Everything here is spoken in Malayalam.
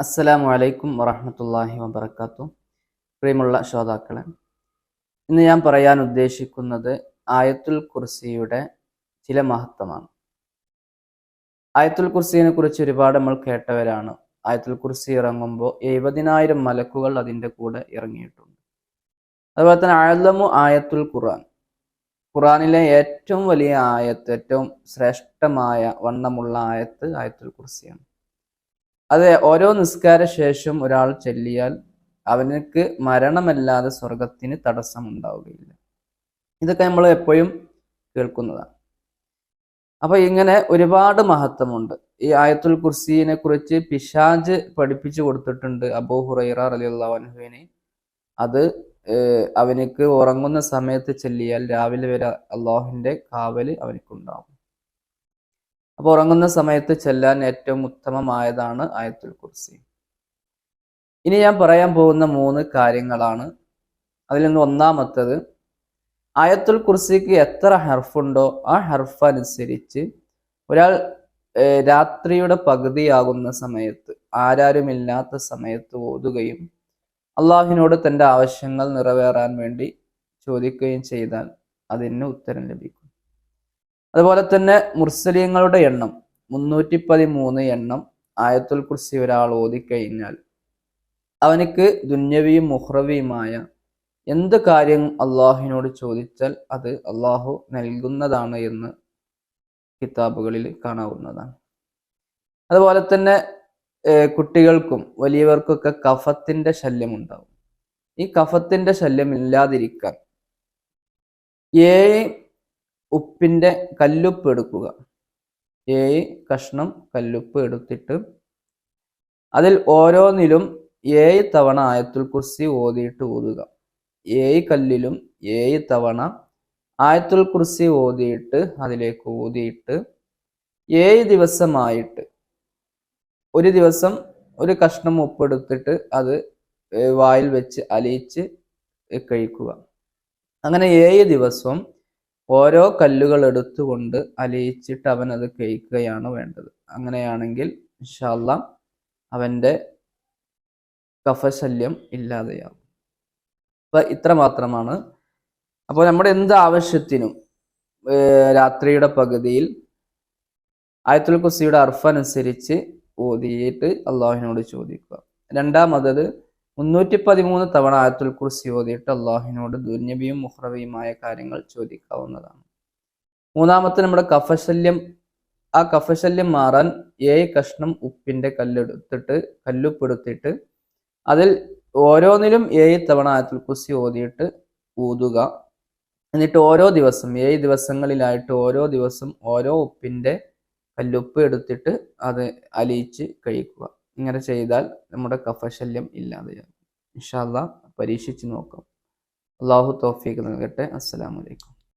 അസ്സലാമു അലൈക്കും വറഹമത്തല്ലാഹി വബർക്കാത്തു പ്രിയമുള്ള ശ്രോതാക്കളെ ഇന്ന് ഞാൻ പറയാൻ ഉദ്ദേശിക്കുന്നത് ആയത്തുൽ കുർസിയുടെ ചില മഹത്വമാണ്. ആയത്തുൽ കുർസിയെ കുറിച്ച് ഒരുപാട് നമ്മൾ കേട്ടവരാണ്. ആയത്തുൽ കുർസി ഇറങ്ങുമ്പോൾ എഴുപതിനായിരം മലക്കുകൾ അതിന്റെ കൂടെ ഇറങ്ങിയിട്ടുണ്ട്. അതുപോലെ തന്നെ ആയലമു ആയത്തുൽ ഖുർആൻ. ഖുറാനിലെ ഏറ്റവും വലിയ ആയത്ത് ഏറ്റവും ശ്രേഷ്ഠമായ വണ്ണമുള്ള ആയത്ത് ആയത്തുൽ കുർസിയാണ്. അത് ഓരോ നിസ്കാര ശേഷം ഒരാൾ ചെല്ലിയാൽ അവനക്ക് മരണമല്ലാതെ സ്വർഗത്തിന് തടസ്സമുണ്ടാവുകയില്ല. ഇതൊക്കെ നമ്മൾ എപ്പോഴും കേൾക്കുന്നതാണ്. അപ്പൊ ഇങ്ങനെ ഒരുപാട് മഹത്വമുണ്ട്. ഈ ആയത്തുൽ കുർസീനെ കുറിച്ച് പിശാജ് പഠിപ്പിച്ചു കൊടുത്തിട്ടുണ്ട് അബൂ ഹുറൈറ അലിയുള്ള അനുഹുവിനെ അത് അവനക്ക് ഉറങ്ങുന്ന സമയത്ത് ചെല്ലിയാൽ രാവിലെ വരെ അള്ളാഹുവിന്റെ കാവൽ അവനക്കുണ്ടാവും. അപ്പോൾ ഉറങ്ങുന്ന സമയത്ത് ചെല്ലാൻ ഏറ്റവും ഉത്തമമായതാണ് ആയത്തുൽ കുർസി. ഇനി ഞാൻ പറയാൻ പോകുന്ന മൂന്ന് കാര്യങ്ങളാണ്. അതിൽ നിന്ന് ഒന്നാമത്തത് ആയത്തുൽ കുർസിക്ക് എത്ര ഹർഫുണ്ടോ ആ ഹർഫ് അനുസരിച്ച് ഒരാൾ രാത്രിയുടെ പകുതിയാകുന്ന സമയത്ത് ആരാരുമില്ലാത്ത സമയത്ത് ഓതുകയും അള്ളാഹിനോട് തന്റെ ആവശ്യങ്ങൾ നിറവേറാൻ വേണ്ടി ചോദിക്കുകയും ചെയ്താൽ അതിന് ഉത്തരം ലഭിക്കും. അതുപോലെ തന്നെ മുർസലിയങ്ങളുടെ എണ്ണം മുന്നൂറ്റി പതിമൂന്ന് എണ്ണം ആയത്തുൽ കുർസി ഒരാൾ ഓതിക്കഴിഞ്ഞാൽ അവനക്ക് ദുന്യവിയും മുഹ്റവിയുമായ എന്ത് കാര്യം അള്ളാഹുവിനോട് ചോദിച്ചാൽ അത് അള്ളാഹു നൽകുന്നതാണ് എന്ന് കിതാബുകളിൽ കാണാവുന്നതാണ്. അതുപോലെ തന്നെ കുട്ടികൾക്കും വലിയവർക്കൊക്കെ കഫത്തിന്റെ ശല്യം ഉണ്ടാവും ഈ കഫത്തിന്റെ ശല്യം ഇല്ലാതിരിക്കാൻ ഏഴ് ഉപ്പിന്റെ കല്ലുപ്പ് എടുക്കുക. ഏഴ് കഷ്ണം കല്ലുപ്പ് എടുത്തിട്ട് അതിൽ ഓരോന്നിലും ഏഴ് തവണ ആയത്തുൽ കുർസി ഓതിയിട്ട് ഓതുക. ഏഴ് കല്ലിലും ഏഴ് തവണ ആയത്തുൽ കുർസി ഓതിയിട്ട് അതിലേക്ക് ഓതിയിട്ട് ഏഴ് ദിവസമായിട്ട് ഒരു ദിവസം ഒരു കഷ്ണം ഉപ്പെടുത്തിട്ട് അത് വായിൽ വെച്ച് അലിയിച്ച് കഴിക്കുക. അങ്ങനെ ഏഴ് ദിവസം ഓരോ കല്ലുകൾ എടുത്തുകൊണ്ട് അലിയിച്ചിട്ട് അവൻ അത് കഴിക്കുകയാണ് വേണ്ടത്. അങ്ങനെയാണെങ്കിൽ ഇൻഷാല്ല അവന്റെ കഫശല്യം ഇല്ലാതെയാവും അപ്പൊ ഇത്ര മാത്രമാണ്. അപ്പോൾ നമ്മുടെ എന്ത് ആവശ്യത്തിനും രാത്രിയുടെ പകുതിയിൽ ആയത്തുൽ കുസിയുടെ അർഫനുസരിച്ച് ഓതിയിട്ട് അള്ളാഹുവിനോട് ചോദിക്കുക. രണ്ടാമത് മുന്നൂറ്റി പതിമൂന്ന് തവണ ആയത്തുൽ കുർസി ഓതിയിട്ട് അള്ളാഹുവിനോട് ദുന്യബിയും മുഹ്റവിയുമായ കാര്യങ്ങൾ ചോദിക്കാവുന്നതാണ്. മൂന്നാമത്തെ നമ്മുടെ കഫശല്യം. ആ കഫശല്യം മാറാൻ ഏഴ് കഷ്ണം ഉപ്പിന്റെ കല്ലെടുത്തിട്ട് കല്ലുപ്പെടുത്തിയിട്ട് അതിൽ ഓരോന്നിലും ഏഴ് തവണ ആയത്തുൽ കുർസി ഓതിയിട്ട് ഊതുക. എന്നിട്ട് ഓരോ ദിവസം ഏഴ് ദിവസങ്ങളിലായിട്ട് ഓരോ ദിവസം ഓരോ ഉപ്പിന്റെ കല്ലുപ്പ് എടുത്തിട്ട് അത് അലിയിച്ച് കഴിക്കുക. ഇങ്ങനെ ചെയ്താൽ നമ്മുടെ കഫശല്യം ഇല്ലാതെയാകും ഇൻഷാല്ല പരീക്ഷിച്ച് നോക്കാം. അള്ളാഹു തോഫീക്ക് നൽകട്ടെ. അസ്സലാമലൈക്കും